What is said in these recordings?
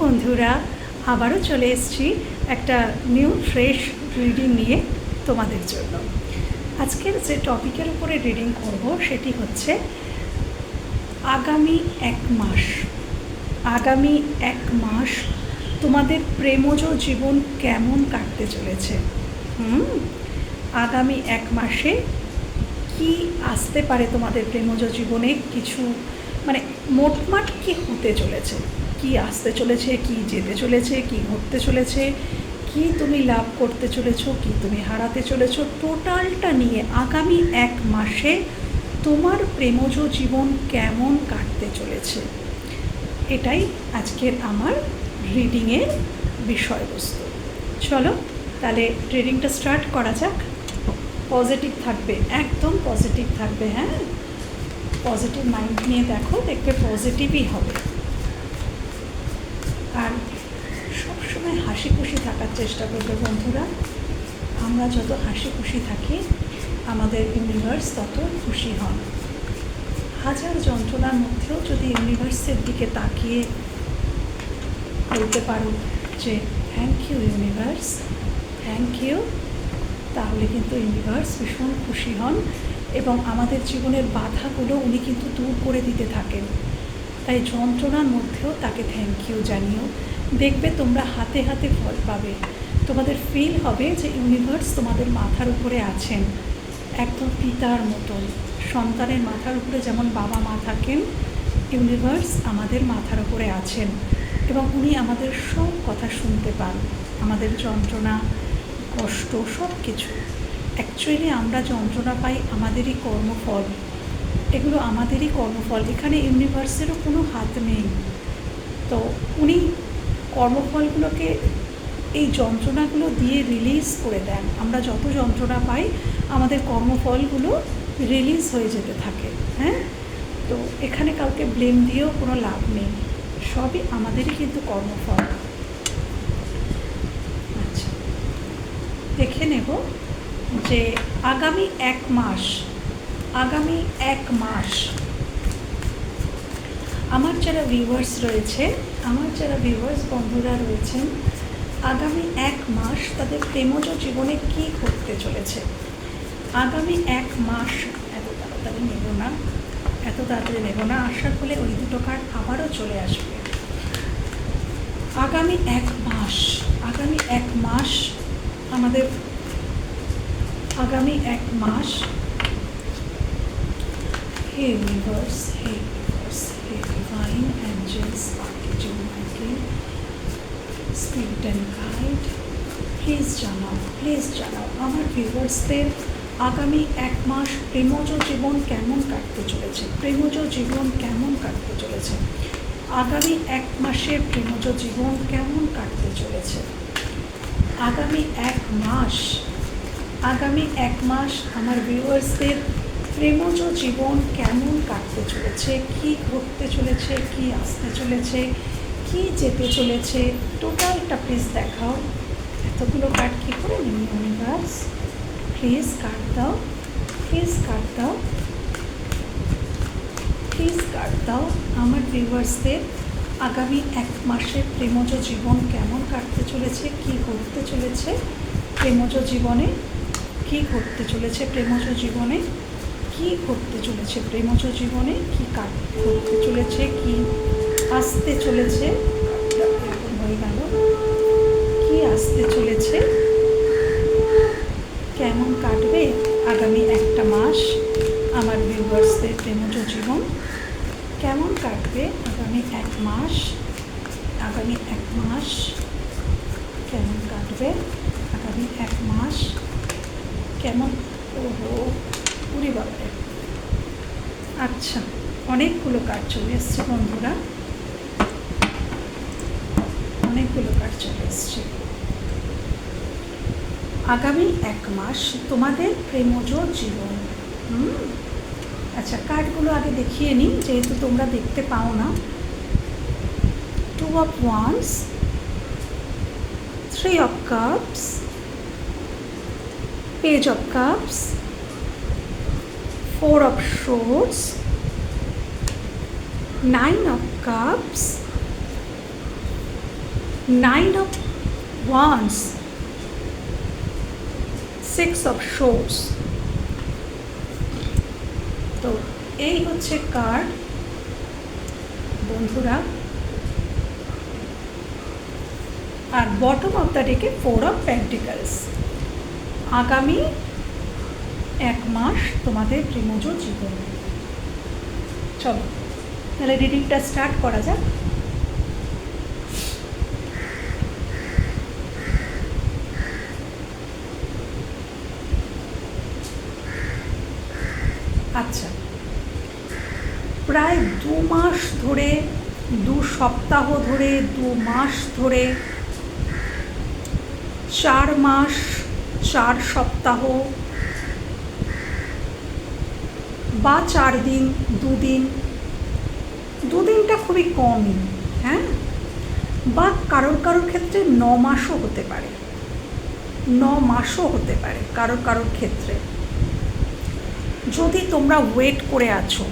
বন্ধুরা, আবারও চলে এসেছি একটা নিউ ফ্রেশ রিডিং নিয়ে তোমাদের জন্য। আজকের যে টপিকের উপরে রিডিং করব সেটি হচ্ছে, আগামী এক মাস, আগামী এক মাস তোমাদের প্রেমজ জীবন কেমন কাটতে চলেছে? হুম? আগামী এক মাসে কি আসতে পারে তোমাদের প্রেমজ জীবনে? কিছু মানে মোটমাট কি হতে চলেছে? কি আসতে চলেছে, কি যেতে চলেছে, কি ঘটতে চলেছে, কি তুমি লাভ করতে চলেছো, কি তুমি হারাতে চলেছো, টোটালটা নিয়ে আগামী এক মাসে তোমার প্রেমজ জীবন কেমন কাটতে চলেছে? এটাই আজকের আমার রিডিংয়ের বিষয়বস্তু। চলো, তাহলে রিডিংটা স্টার্ট করা যাক। পজিটিভ থাকবে, একদম পজিটিভ থাকবে হ্যাঁ? পজিটিভ মাইন্ড নিয়ে দেখো, দেখবে পজিটিভই হবে। আর সবসময় হাসি খুশি থাকার চেষ্টা করবে বন্ধুরা। আমরা যত হাসি খুশি থাকি, আমাদের ইউনিভার্স তত খুশি হন। হাজার যন্ত্রণার মধ্যেও যদি ইউনিভার্সের দিকে তাকিয়ে বলতে পারো যে thank you universe thank you তাহলে কিন্তু ইউনিভার্স ভীষণ খুশি হন এবং আমাদের জীবনের বাধাগুলো উনি কিন্তু দূর করে দিতে থাকেন। তাই যন্ত্রণার মধ্যেও তাকে থ্যাংক ইউ জানিও। দেখবে তোমরা হাতে হাতে ফল পাবে। তোমাদের ফিল হবে যে ইউনিভার্স তোমাদের মাথার উপরে আছেন। একদম পিতার মতন। সন্তানের মাথার উপরে যেমন বাবা মা থাকেন ইউনিভার্স আমাদের মাথার উপরে আছেন। এবং উনি আমাদের সব কথা শুনতে পান। আমাদের যন্ত্রণা, কষ্ট সব কিছু অ্যাকচুয়ালি আমরা যন্ত্রণা পাই আমাদেরই কর্মফল। এগুলো আমাদেরই কর্মফল। এখানে ইউনিভার্সেরও কোনো হাত নেই। তো উনি কর্মফলগুলোকে এই যন্ত্রণাগুলো দিয়ে রিলিজ করে দেন। আমরা যত যন্ত্রণা পাই, আমাদের কর্মফলগুলো রিলিজ হয়ে যেতে থাকে হ্যাঁ? তো এখানে কাউকে ব্লেম দিয়েও কোনো লাভ নেই। সবই আমাদেরই কিন্তু কর্মফল। আচ্ছা দেখে নেব যে আগামী এক মাস আগামী এক মাস আমার যারা ভিউয়ার্স রয়েছে, আমার যারা ভিউয়ার্স বন্ধুরা রয়েছেন, আগামী এক মাস তাদের প্রেমজ জীবনে কি ঘটতে চলেছে? আগামী এক মাস, এত তাড়াতাড়ি নেব না, এত তাড়াতাড়ি নেব না আসার ফলে ওই দুটো কার্ড আবারও চলে আসবে। আগামী এক মাস, আগামী এক মাস আমাদের, আগামী এক মাস হে ইউনিভার্স হে universe hey divine angels architect Michael spirit and guide please জানাও প্লিজ জানাও আমার ভিউয়ার্সদের আগামী এক মাস প্রেমজ জীবন কেমন কাটতে চলেছে? প্রেমজ জীবন কেমন কাটতে চলেছে? আগামী এক মাসের প্রেমজ জীবন কেমন কাটতে চলেছে? আগামী এক মাস, আগামী এক মাস আমার ভিউয়ার্সদের প্রেমজ জীবন কেমন কাটতে চলেছে? কি ঘটতে চলেছে? কি আসতে চলেছে? কি যেতে চলেছে? টোটালটা প্লিজ দেখাও। এতগুলো কার্ড কী করে নিন ইউনিভার্স প্লিজ কার্ড দাও। প্লিজ কার্ড দাও। প্লিজ কার্ড দাও। আমার ভিউয়ার্সদের আগামী এক মাসের প্রেমজ জীবন কেমন কাটতে চলেছে? কি ঘটতে চলেছে? প্রেমজ জীবনে কি ঘটতে চলেছে? প্রেমজ জীবনে কি ঘটতে চলেছে প্রেমজ জীবনে? কি কাট ঘটতে চলেছে? কি আসতে চলেছে? হয়ে গেল। কি আসতে চলেছে? কেমন কাটবে আগামী একটা মাস আমার ভিউয়ার্সদের প্রেমজ জীবন? কেমন কাটবে আগামী এক মাস? আগামী এক মাস কেমন কাটবে আগামী এক মাস? কেমন? ওহো। পুরি বাবারে আচ্ছা অনেকগুলো কাজ চলে এসছে বন্ধুরা? অনেকগুলো কাজ চলে এসছে। আগামী এক মাস তোমাদের প্রেমজ জীবন। আচ্ছা কার্ডগুলো আগে দেখিয়ে নিই, যেহেতু তোমরা দেখতে পাও না। Two of wands three of cups page of cups four of swords nine of cups nine of wands six of swords তো এই হচ্ছে কার্ড বন্ধুরা। আর বটম অফ দ্য ডেকে ফোর অফ প্যান্টিকালস আগামী এক মাস তোমাদের প্রেমজ জীবন। চলো, তাহলে রিডিংটা স্টার্ট করা যাক। আচ্ছা প্রায় দু মাস ধরে, দু সপ্তাহ ধরে, দু মাস ধরে, চার মাস, চার সপ্তাহ বা চার দিন, দুদিন, দুদিনটা খুবই কমই হ্যাঁ? বা কারোর কারোর ক্ষেত্রে ন মাসও হতে পারে, ন মাসও হতে পারে কারোর কারোর ক্ষেত্রে। যদি তোমরা ওয়েট করে আছো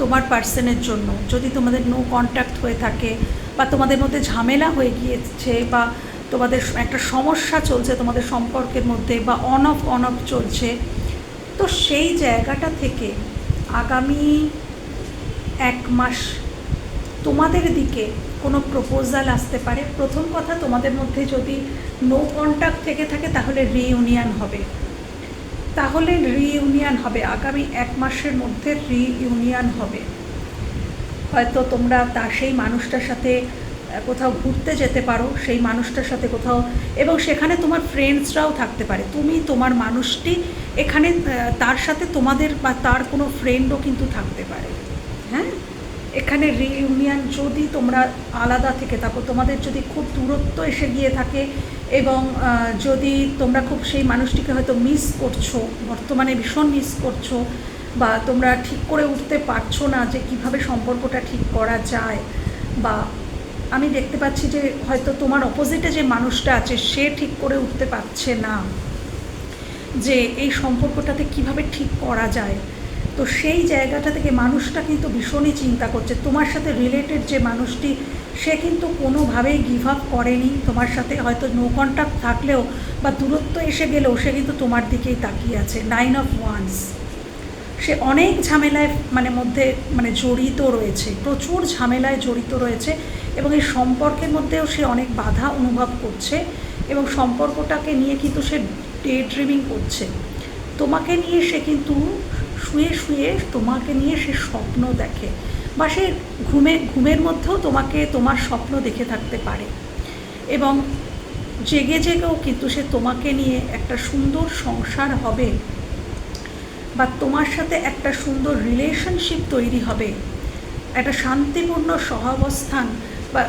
তোমার পার্সনের জন্য, যদি তোমাদের নো কন্ট্যাক্ট হয়ে থাকে বা তোমাদের মধ্যে ঝামেলা হয়ে গিয়েছে বা তোমাদের একটা সমস্যা চলছে তোমাদের সম্পর্কের মধ্যে বা অন অফ অন অফ চলছে, তো সেই জায়গাটা থেকে আগামী এক মাস তোমাদের দিকে কোনো প্রপোজাল আসতে পারে? প্রথম কথা, তোমাদের মধ্যে যদি নো কন্ট্যাক্ট থেকে থাকে, তাহলে রিইউনিয়ন হবে। তাহলে রিইউনিয়ন হবে। আগামী এক মাসের মধ্যে রিইউনিয়ন হবে। হয়তো তোমরা তা, সেই মানুষটার সাথে কোথাও ঘুরতে যেতে পারো, সেই মানুষটার সাথে কোথাও, এবং সেখানে তোমার ফ্রেন্ডসরাও থাকতে পারে। তুমি, তোমার মানুষটি, এখানে তার সাথে তোমাদের বা তার কোনো ফ্রেন্ডও কিন্তু থাকতে পারে। হ্যাঁ? এখানে রিইউনিয়ন যদি তোমরা আলাদা থেকে থাকো, তোমাদের যদি খুব দূরত্ব এসে গিয়ে থাকে, এবং যদি তোমরা খুব সেই মানুষটিকে হয়তো মিস করছ, বর্তমানে ভীষণ মিস করছ, বা তোমরা ঠিক করে উঠতে পারছ না যে কীভাবে সম্পর্কটা ঠিক করা যায়, বা আমি দেখতে পাচ্ছি যে হয়তো তোমার অপোজিটে যে মানুষটা আছে, সে ঠিক করে উঠতে পারছে না যে এই সম্পর্কটাতে কীভাবে ঠিক করা যায়। তো সেই জায়গাটা থেকে মানুষটা কিন্তু ভীষণই চিন্তা করছে। তোমার সাথে রিলেটেড যে মানুষটি, সে কিন্তু কোনোভাবেই গিভ আপ করেনি। তোমার সাথে হয়তো নো কন্ট্যাক্ট থাকলেও বা দূরত্ব এসে গেলেও সে কিন্তু তোমার দিকেই তাকিয়ে আছে। নাইন অফ ওয়ান্স সে অনেক ঝামেলায় মানে মধ্যে মানে জড়িত রয়েছে। প্রচুর ঝামেলায় জড়িত রয়েছে। এবং এই সম্পর্কের মধ্যেও সে অনেক বাধা অনুভব করছে এবং সম্পর্কটাকে নিয়ে কিন্তু সে ডে ড্রিমিং করছে। তোমাকে নিয়ে সে কিন্তু শুয়ে শুয়ে তোমাকে নিয়ে সে স্বপ্ন দেখে বা সে ঘুমে, ঘুমের মধ্যেও তোমাকে তোমার স্বপ্ন দেখে থাকতে পারে। এবং জেগে জেগেও কিন্তু সে তোমাকে নিয়ে একটা সুন্দর সংসার হবে বা তোমার সাথে একটা সুন্দর রিলেশনশিপ তৈরি হবে। একটা শান্তিপূর্ণ সহাবস্থান বা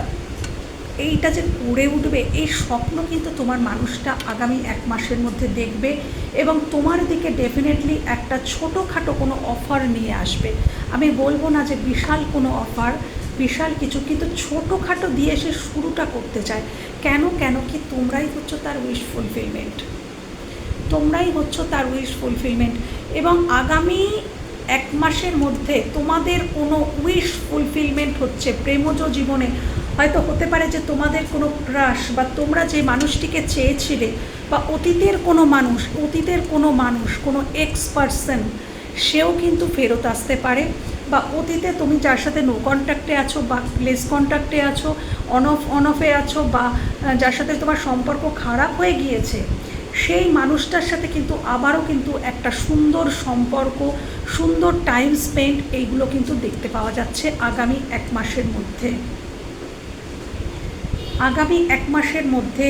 এইটা যে গড়ে উঠবে, এই স্বপ্ন কিন্তু তোমার মানুষটা আগামী এক মাসের মধ্যে দেখবে এবং তোমার দিকে ডেফিনেটলি একটা ছোটোখাটো কোনো অফার নিয়ে আসবে। আমি বলব না যে বিশাল কোনো অফার বিশাল কিছু, কিন্তু ছোটোখাটো দিয়ে সে শুরুটা করতে চায়। কেন কেন কি তোমরাই হচ্ছে তার উইশ ফুলফিলমেন্ট তোমরাই হচ্ছ তার উইশ ফুলফিলমেন্ট এবং আগামী এক মাসের মধ্যে তোমাদের কোনো উইশ ফুলফিলমেন্ট হচ্ছে প্রেমজ জীবনে হয়তো হতে পারে যে তোমাদের কোনো ক্রাশ বা তোমরা যে মানুষটিকে চেয়েছিলে বা অতীতের কোনো মানুষ, অতীতের কোনো মানুষ, কোনো এক্স পারসন সেও কিন্তু ফেরত আসতে পারে। বা অতীতে তুমি যার সাথে নো কন্ট্যাক্টে আছো বা লেস কন্ট্যাক্টে আছো অন অফ অন অফে আছো বা যার সাথে তোমার সম্পর্ক খারাপ হয়ে গিয়েছে, সেই মানুষটার সাথে কিন্তু আবারও কিন্তু একটা সুন্দর সম্পর্ক, সুন্দর টাইম স্পেন্ড এইগুলো কিন্তু দেখতে পাওয়া যাচ্ছে আগামী এক মাসের মধ্যে। আগামী এক মাসের মধ্যে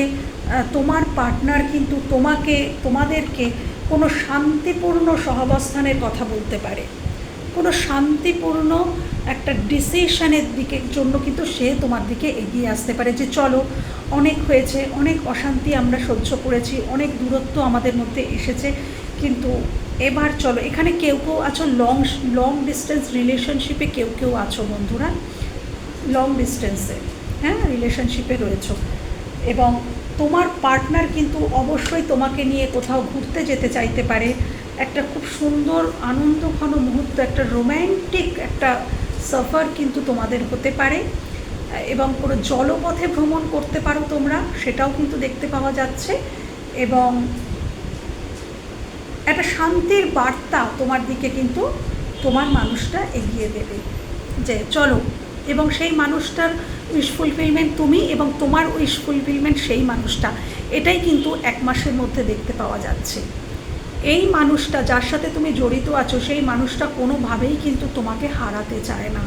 তোমার পার্টনার কিন্তু তোমাকে, তোমাদেরকে কোনো শান্তিপূর্ণ সহাবস্থানের কথা বলতে পারে। কোনো শান্তিপূর্ণ একটা ডিসিশনের দিকের জন্য কিন্তু সে তোমার দিকে এগিয়ে আসতে পারে যে, চলো, অনেক হয়েছে, অনেক অশান্তি আমরা সহ্য করেছি, অনেক দূরত্ব আমাদের মধ্যে এসেছে, কিন্তু এবার চলো, এখানে কেউ কেউ আছো লং লং ডিস্টেন্স রিলেশনশিপে কেউ কেউ আছো বন্ধুরা লং ডিস্টেন্সে হ্যাঁ রিলেশনশিপে রয়েছ। এবং তোমার পার্টনার কিন্তু অবশ্যই তোমাকে নিয়ে কোথাও ঘুরতে যেতে চাইতে পারে। একটা খুব সুন্দর, আনন্দঘন মুহূর্ত, একটা রোম্যান্টিক একটা সফর কিন্তু তোমাদের হতে পারে। এবং কোনো জলপথে ভ্রমণ করতে পারো তোমরা, সেটাও কিন্তু দেখতে পাওয়া যাচ্ছে। এবং একটা শান্তির বার্তা তোমার দিকে কিন্তু তোমার মানুষটা এগিয়ে দেবে। যে চলো এবং সেই মানুষটার উইশ ফুলফিলমেন্ট তুমি এবং তোমার উইশ ফুলফিলমেন্ট সেই মানুষটা। এটাই কিন্তু এক মাসের মধ্যে দেখতে পাওয়া যাচ্ছে। এই মানুষটা, যার সাথে তুমি জড়িত আছো, সেই মানুষটা কোনোভাবেই কিন্তু তোমাকে হারাতে চায় না।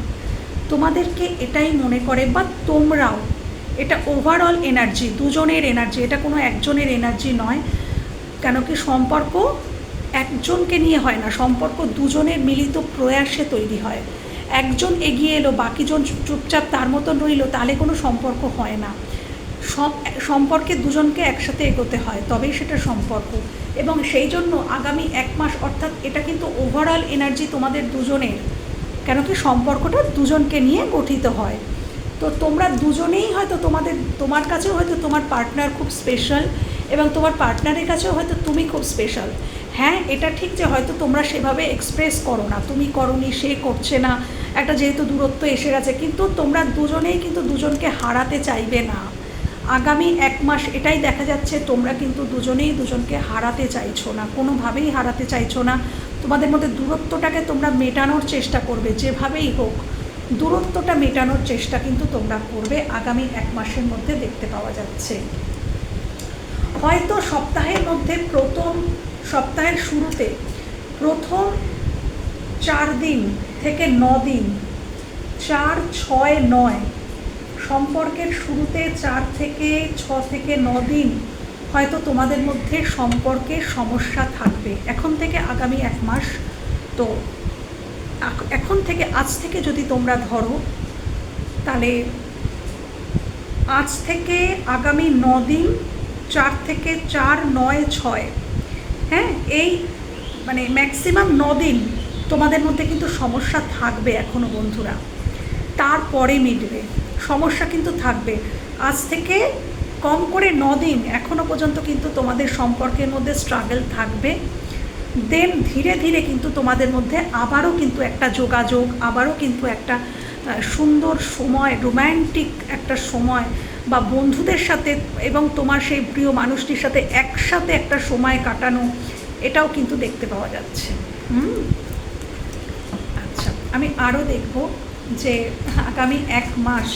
তোমাদেরকে এটাই মনে করে, বা তোমরাও, এটা ওভারঅল এনার্জি দুজনের এনার্জি এটা কোনো একজনের এনার্জি নয়। কেন কি সম্পর্ক একজনকে নিয়ে হয় না, সম্পর্ক দুজনের মিলিত প্রয়াসে তৈরি হয়। একজন এগিয়ে এলো, বাকিজন চুপচাপ তার মতন রইল, তাহলে কোনো সম্পর্ক হয় না। সম্পর্কে দুজনকে একসাথে এগোতে হয়, তবেই সেটা সম্পর্ক। এবং সেই জন্য আগামী এক মাস, অর্থাৎ এটা কিন্তু ওভারঅল এনার্জি তোমাদের দুজনের, কেন কি সম্পর্কটা দুজনকে নিয়ে গঠিত হয়। তো তোমরা দুজনেই হয়তো তোমাদের, তোমার কাছেও হয়তো তোমার পার্টনার খুব স্পেশাল এবং তোমার পার্টনারের কাছেও হয়তো তুমি খুব স্পেশাল হ্যাঁ এটা ঠিক যে হয়তো তোমরা সেভাবে এক্সপ্রেস করো না। তুমি করনি, সে করছে না। একটা যেহেতু দূরত্ব এসে গেছে, কিন্তু তোমরা দুজনেই কিন্তু দুজনকে হারাতে চাইবে না। আগামী এক মাস এটাই দেখা যাচ্ছে, তোমরা কিন্তু দুজনেই দুজনকে হারাতে চাইছো না, কোনোভাবেই হারাতে চাইছো না। তোমাদের মধ্যে দূরত্বটাকে তোমরা মেটানোর চেষ্টা করবে, যেভাবেই হোক। দূরত্বটা মেটানোর চেষ্টা কিন্তু তোমরা করবে, আগামী এক মাসের মধ্যে দেখতে পাওয়া যাচ্ছে। হয়তো সপ্তাহের মধ্যে প্রথম সপ্তাহের শুরুতে প্রথম চার দিন থেকে ন দিন, চার, ছয়, নয় সম্পর্কের শুরুতে চার থেকে ছ থেকে ন দিন হয়তো তোমাদের মধ্যে সম্পর্কে সমস্যা থাকবে। এখন থেকে আগামী এক মাস, তো এখন থেকে আজ থেকে যদি তোমরা ধরো, তাহলে আজ থেকে আগামী ন দিন চার থেকে চার, নয়, ছয়। হ্যাঁ এই মানে ম্যাক্সিমাম দিন তোমাদের মধ্যে কিন্তু সমস্যা থাকবে এখনও বন্ধুরা। তারপরে মিটবে। সমস্যা কিন্তু থাকবে। আজ থেকে কম করে দিন এখনও পর্যন্ত কিন্তু তোমাদের সম্পর্কের মধ্যে স্ট্রাগল থাকবে। দেন ধীরে ধীরে কিন্তু তোমাদের মধ্যে আবারও কিন্তু একটা যোগাযোগ, আবারও কিন্তু একটা সুন্দর সময় রোম্যান্টিক একটা সময় বা বন্ধুদের সাথে এবং তোমার সেই প্রিয় মানুষটির সাথে একসাথে একটা সময় কাটানো, এটাও কিন্তু দেখতে পাওয়া যাচ্ছে। হুম? আচ্ছা আমি আরও দেখব যে আগামী এক মাস,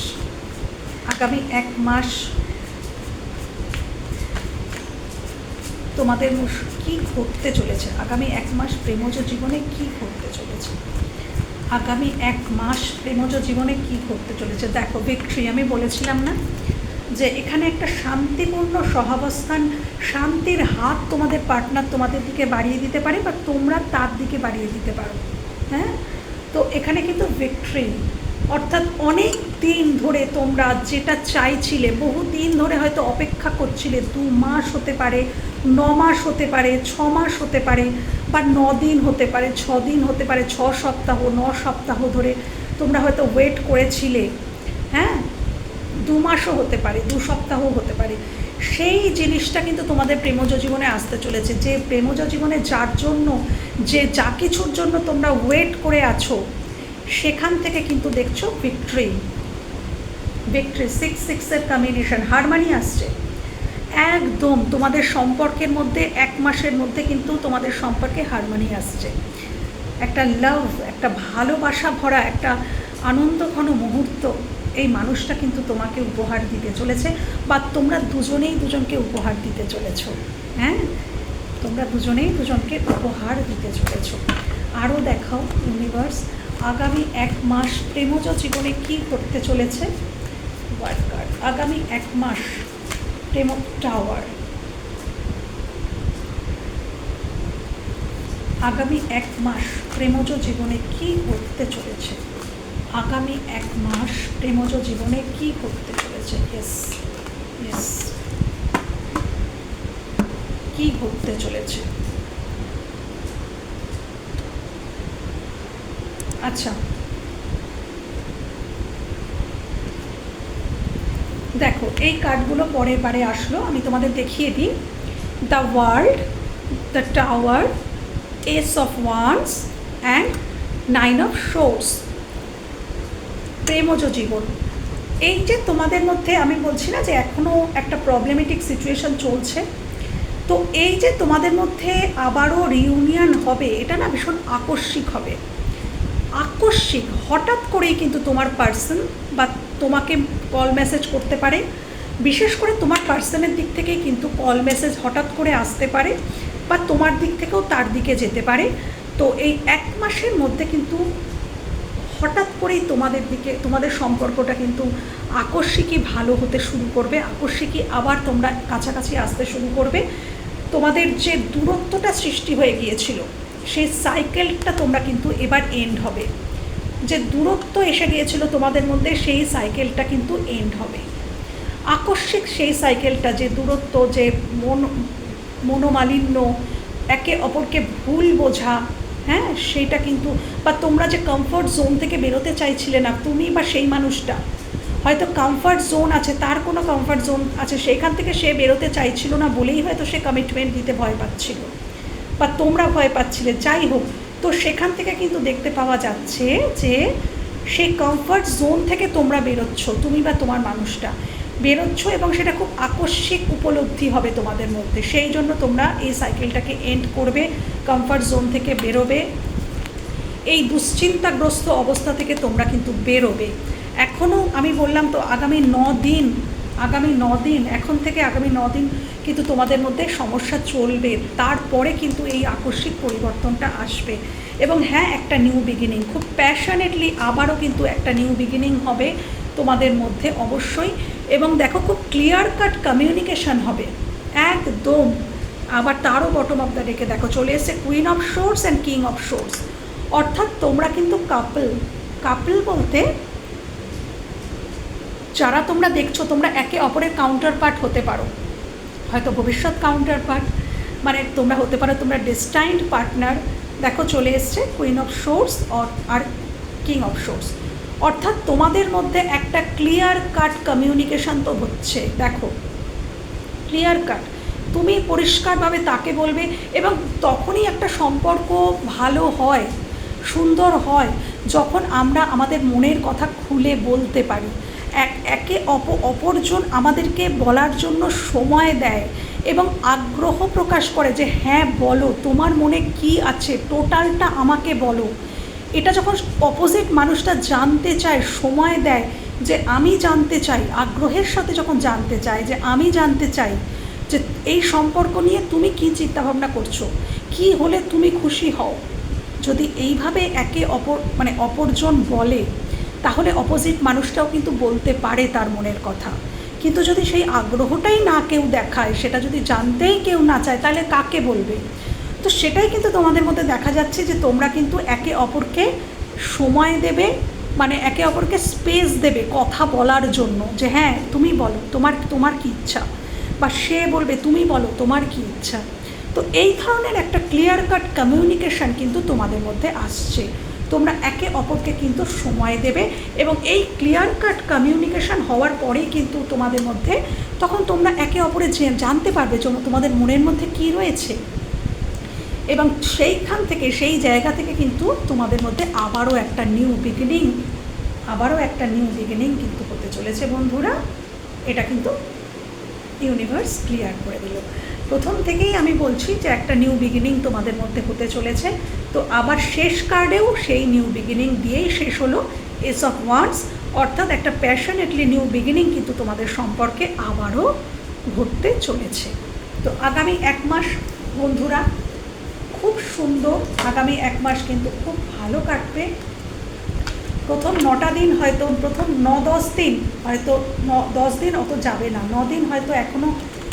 আগামী এক মাস তোমাদের কি ঘটতে চলেছে? আগামী এক মাস প্রেমজ জীবনে কি ঘটতে চলেছে? আগামী এক মাস প্রেমজ জীবনে কি ঘটতে চলেছে? দেখো ভিক্ট্রি আমি বলেছিলাম না? যে এখানে একটা শান্তিপূর্ণ সহাবস্থান, শান্তির হাত তোমাদের পার্টনার তোমাদের দিকে বাড়িয়ে দিতে পারে বা তোমরা তার দিকে বাড়িয়ে দিতে পারো। হ্যাঁ? তো এখানে কিন্তু ভিক্ট্রি অর্থাৎ অনেক দিন ধরে তোমরা যেটা চাইছিলে, বহু দিন ধরে হয়তো অপেক্ষা করছিলে, দু মাস হতে পারে, ন মাস হতে পারে, ছ মাস হতে পারে বা ন দিন হতে পারে, ছ দিন হতে পারে, ছ সপ্তাহ, ন সপ্তাহ ধরে তোমরা হয়তো ওয়েট করেছিলে। হ্যাঁ? দু মাসও হতে পারে, দু সপ্তাহও হতে পারে। সেই জিনিসটা কিন্তু তোমাদের প্রেমজ জীবনে আসতে চলেছে। যে প্রেমজ জীবনে যার জন্য, যে যা কিছুর জন্য তোমরা ওয়েট করে আছো, সেখান থেকে কিন্তু দেখছ ভিক্টরি ভিক্টরি সিক্স সিক্সের কম্বিনেশন হারমানি আসছে। একদম তোমাদের সম্পর্কের মধ্যে, এক মাসের মধ্যে কিন্তু তোমাদের সম্পর্কে হারমানি আসছে। একটা লাভ একটা ভালোবাসা ভরা, একটা আনন্দঘন মুহূর্ত। এই মানুষটা কিন্তু তোমাকে উপহার দিতে চলেছে বা তোমরা দুজনেই দুজনকে উপহার দিতে চলেছ হ্যাঁ? তোমরা দুজনেই দুজনকে উপহার দিতে চলেছ। আরও দেখাও ইউনিভার্স আগামী এক মাস প্রেমজ জীবনে কি করতে চলেছে? ওয়ার্ড কার্ড আগামী এক মাস প্রেম টাওয়ার আগামী এক মাস প্রেমজ জীবনে কি করতে চলেছে? আগামী এক মাস প্রেমজ জীবনে কি করতে চলেছে? ইয়েস ইয়েস কি ঘটতে চলেছে? আচ্ছা। দেখো, এই কার্ডগুলো পরের বারে আসলো, আমি তোমাদের দেখিয়ে দিই। The world the tower ace of wands and nine of swords প্রেমজ জীবন এই যে তোমাদের মধ্যে আমি বলছি না যে এখনও একটা প্রবলেমেটিক সিচুয়েশন চলছে, তো এই যে তোমাদের মধ্যে আবারও রিউনিয়ন হবে, এটা না ভীষণ আকস্মিক হবে। আকস্মিক, হঠাৎ করেই কিন্তু তোমার পার্সন বা তোমাকে কল মেসেজ করতে পারে, বিশেষ করে তোমার পার্সনের দিক থেকেই কিন্তু কল মেসেজ হঠাৎ করে আসতে পারে বা তোমার দিক থেকেও তার দিকে যেতে পারে। তো এই এক মাসের মধ্যে কিন্তু হঠাৎ করেই তোমাদের দিকে, তোমাদের সম্পর্কটা কিন্তু আকস্মিকই ভালো হতে শুরু করবে, আকস্মিকই আবার তোমরা কাছাকাছি আসতে শুরু করবে। তোমাদের যে দূরত্বটা সৃষ্টি হয়ে গিয়েছিল, সেই সাইকেলটা তোমরা কিন্তু এবার এন্ড হবে। যে দূরত্ব এসে গিয়েছিল তোমাদের মধ্যে, সেই সাইকেলটা কিন্তু এন্ড হবে। আকস্মিক সেই সাইকেলটা যে দূরত্ব, যে মন, মনোমালিন্য, একে অপরকে ভুল বোঝা হ্যাঁ সেটা কিন্তু। বা তোমরা যে কমফর্ট জোন থেকে বেরোতে চাইছিলে না, তুমি বা সেই মানুষটা, হয়তো কমফর্ট জোন আছে, তার কোনো কমফর্ট জোন আছে, সেখান থেকে সে বেরোতে চাইছিল না বলেই হয়তো সে কমিটমেন্ট দিতে ভয় পাচ্ছিল। বা তোমরা ভয় পাচ্ছিলে। যাই হোক, তো সেখান থেকে কিন্তু দেখতে পাওয়া যাচ্ছে যে সেই কমফর্ট জোন থেকে তোমরা বেরোচ্ছ, তুমি বা তোমার মানুষটা। বেরোচ্ছ এবং সেটা খুব আকস্মিক উপলব্ধি হবে তোমাদের মধ্যে। সেই জন্য তোমরা এই সাইকেলটাকে এন্ড করবে কমফর্ট জোন থেকে বেরোবে। এই দুশ্চিন্তাগ্রস্ত অবস্থা থেকে তোমরা কিন্তু বেরোবে। এখনও আমি বললাম তো আগামী ন দিন, আগামী ন দিন, এখন থেকে আগামী ন দিন কিন্তু তোমাদের মধ্যে সমস্যা চলবে। তারপরে কিন্তু এই আকস্মিক পরিবর্তনটা আসবে। এবং হ্যাঁ একটা নিউ বিগিনিং খুব প্যাশনেটলি আবারও কিন্তু একটা নিউ বিগিনিং হবে তোমাদের মধ্যে অবশ্যই। এবং দেখো খুব ক্লিয়ার কাট কমিউনিকেশন হবে। একদম। আবার তারও বটম অফ দ্য ডেকে দেখো, চলে এসছে queen of swords and king of swords অর্থাৎ তোমরা কিন্তু কাপল কাপল বলতে যারা তোমরা দেখছ, তোমরা একে অপরের কাউন্টার পার্ট হতে পারো। হয়তো ভবিষ্যৎ কাউন্টার পার্ট মানে তোমরা হতে পারো, তোমরা ডিস্টাইন্ড পার্টনার দেখো চলে এসছে কুইন অফ শোর্স আর কিং অফ শোর্স অর্থাৎ তোমাদের মধ্যে একটা ক্লিয়ার কাট কমিউনিকেশন তো হচ্ছে, দেখো। ক্লিয়ার কাট তুমি পরিষ্কারভাবে তাকে বলবে এবং তখনই একটা সম্পর্ক ভালো হয়, সুন্দর হয়, যখন আমরা আমাদের মনের কথা খুলে বলতে পারি। এক, একে অপ, অপরজন আমাদেরকে বলার জন্য সময় দেয় এবং আগ্রহ প্রকাশ করে যে হ্যাঁ বলো, তোমার মনে কি আছে? টোটালটা আমাকে বলো। এটা যখন অপোজিট মানুষটা জানতে চায়, সময় দেয় যে আমি জানতে চাই, আগ্রহের সাথে যখন জানতে চাই যে আমি জানতে চাই যে এই সম্পর্ক নিয়ে তুমি কী চিন্তাভাবনা করছ, কি হলে তুমি খুশি হও, যদি এইভাবে একে অপর মানে অপরজন বলে, তাহলে অপোজিট মানুষটাও কিন্তু বলতে পারে তার মনের কথা। কিন্তু যদি সেই আগ্রহটাই না কেউ দেখায়, সেটা যদি জানতেই কেউ না চায়, তাহলে কাকে বলবে? তো সেটাই কিন্তু তোমাদের মধ্যে দেখা যাচ্ছে যে তোমরা কিন্তু একে অপরকে সময় দেবে মানে একে অপরকে স্পেস দেবে কথা বলার জন্য। যে হ্যাঁ তুমি বলো, তোমার তোমার কী ইচ্ছা? বা সে বলবে, তুমি বলো, তোমার কী ইচ্ছা? তো এই ধরনের একটা ক্লিয়ার কাট কমিউনিকেশান কিন্তু তোমাদের মধ্যে আসছে। তোমরা একে অপরকে কিন্তু সময় দেবে এবং এই ক্লিয়ার কাট কমিউনিকেশান হওয়ার পরেই কিন্তু তোমাদের মধ্যে, তখন তোমরা একে অপরে জানতে পারবে যে তোমাদের মনের মধ্যে কী রয়েছে। এবং সেইখান থেকে, সেই জায়গা থেকে কিন্তু তোমাদের মধ্যে আবারও একটা নিউ বিগিনিং আবারও একটা নিউ বিগিনিং কিন্তু হতে চলেছে বন্ধুরা। এটা কিন্তু ইউনিভার্স ক্লিয়ার করে দিল। প্রথম থেকেই আমি বলছি যে একটা নিউ বিগিনিং তোমাদের মধ্যে হতে চলেছে। তো আবার শেষ কার্ডেও সেই নিউ বিগিনিং দিয়েই শেষ হলো। এস অফ ওয়ান্স অর্থাৎ একটা প্যাশনেটলি নিউ বিগিনিং কিন্তু তোমাদের সম্পর্কে আবারও ঘটতে চলেছে। তো আগামী এক মাস বন্ধুরা খুব সুন্দর। আগামী এক মাস কিন্তু খুব ভালো কাটবে। প্রথম নটা দিন হয়তো, প্রথম ন দশ দিন হয়তো ন দশ দিন অত যাবে না। ন দিন হয়তো এখনও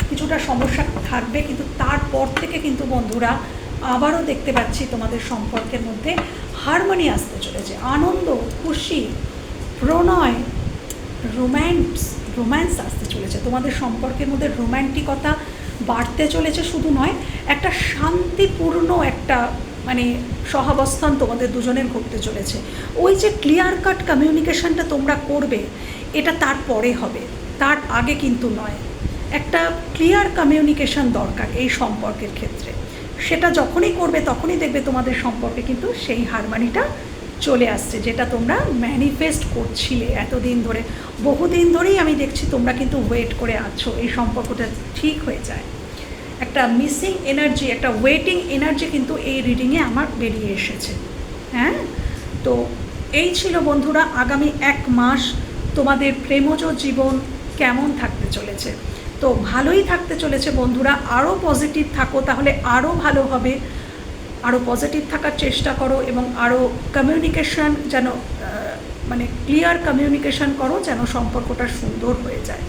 কিছুটা সমস্যা থাকবে, কিন্তু তারপর থেকে কিন্তু বন্ধুরা আবারও দেখতে পাচ্ছি তোমাদের সম্পর্কের মধ্যে হারমোনি আসতে চলেছে। আনন্দ, খুশি, প্রণয়, রোম্যান্স রোম্যান্স আসতে চলেছে। তোমাদের সম্পর্কের মধ্যে রোম্যান্টিকতা বাড়তে চলেছে শুধু নয়, একটা শান্তিপূর্ণ একটা মানে সহাবস্থান তোমাদের দুজনের ঘটতে চলেছে। ওই যে ক্লিয়ার কাট কমিউনিকেশনটা তোমরা করবে, এটা তারপরে হবে, তার আগে কিন্তু নয়। একটা ক্লিয়ার কমিউনিকেশন দরকার এই সম্পর্কের ক্ষেত্রে। সেটা যখনই করবে তখনই দেখবে তোমাদের সম্পর্কে কিন্তু সেই হারমানিটা চলে আসছে, যেটা তোমরা ম্যানিফেস্ট করছিলে এতদিন ধরে। বহুদিন ধরেই আমি দেখছি তোমরা কিন্তু ওয়েট করে আছো, এই সম্পর্কটা ঠিক হয়ে যায়। একটা মিসিং এনার্জি একটা ওয়েটিং এনার্জি কিন্তু এই রিডিংয়ে আমার বেরিয়ে এসেছে। হ্যাঁ? তো এই ছিল বন্ধুরা, আগামী এক মাস তোমাদের প্রেমজ জীবন কেমন থাকতে চলেছে? তো ভালোই থাকতে চলেছে বন্ধুরা আরও পজিটিভ থাকো, তাহলে আরও ভালো হবে। আরও পজিটিভ থাকার চেষ্টা করো এবং আরও কমিউনিকেশন যেন মানে ক্লিয়ার কমিউনিকেশন করো যেন সম্পর্কটা সুন্দর হয়ে যায়।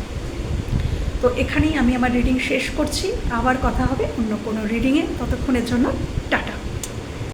তো এখানেই আমি আমার রিডিং শেষ করছি। আবার কথা হবে অন্য কোনো রিডিংয়ে ততক্ষণের জন্য টাটা।